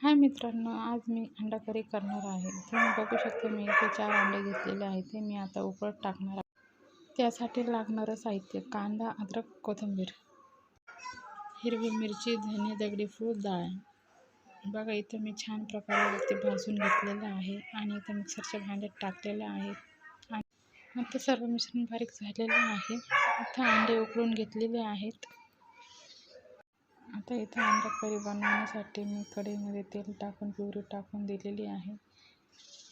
हाय मित्रांनो आज मी अंडा करी करणार आहे. तुम्ही बघू शकता मी इथे चार अंडे घेतलेले आहेत. ते मी आता उकळत टाकणार आहे. त्यासाठी लागणारं साहित्य कांदा अद्रक कोथिंबीर हिरवी मिरची धने दगडी फूल डाळ. बघा इथं मी छान प्रकारे ते भाजून घेतलेलं आहे आणि इथं मिक्सरच्या भांड्यात टाकलेलं आहे. आणि आता सर्व मिश्रण बारीक झालेलं आहे. इथं अंडे उकळून घेतलेले आहेत. आता इथं अंडा करी बनवण्यासाठी मी कढईमध्ये तेल टाकून प्युरी टाकून दिलेली आहे.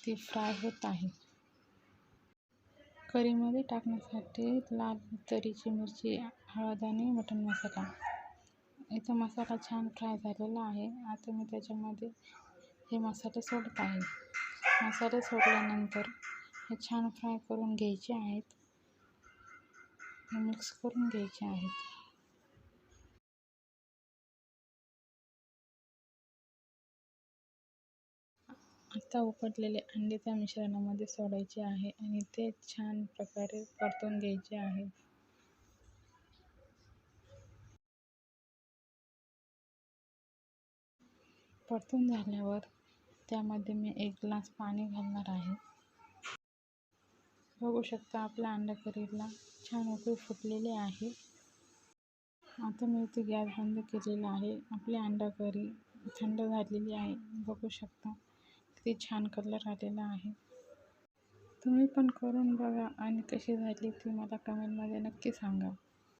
ती फ्राय होत आहे. करीमध्ये टाकण्यासाठी लाल तरीची मिरची हळद आणि मटण मसाला. इथं मसाला छान फ्राय झालेला आहे. आता मी त्याच्यामध्ये हे मसाले सोडत आहे. मसाले सोडल्यानंतर हे छान फ्राय करून घ्यायचे आहेत. मिक्स करून घ्यायचे आहेत. आता उकडलेले अंडे त्या मिश्रणामध्ये सोडायचे आहे आणि ते छान प्रकारे परतून घ्यायचे आहे. परतून झाल्यावर त्यामध्ये मी एक ग्लास पाणी घालणार आहे. बघू शकता आपल्या अंडा करीला छान उकळी फुटलेली आहे. आता मी इथे गॅस बंद केलेला आहे. आपली अंडा करी थंड झालेली आहे. बघू शकता किती छान कलर आलेला आहे. तुम्ही पण करून बघा आणि कशी झाली ती मला कमेंटमध्ये नक्की सांगा.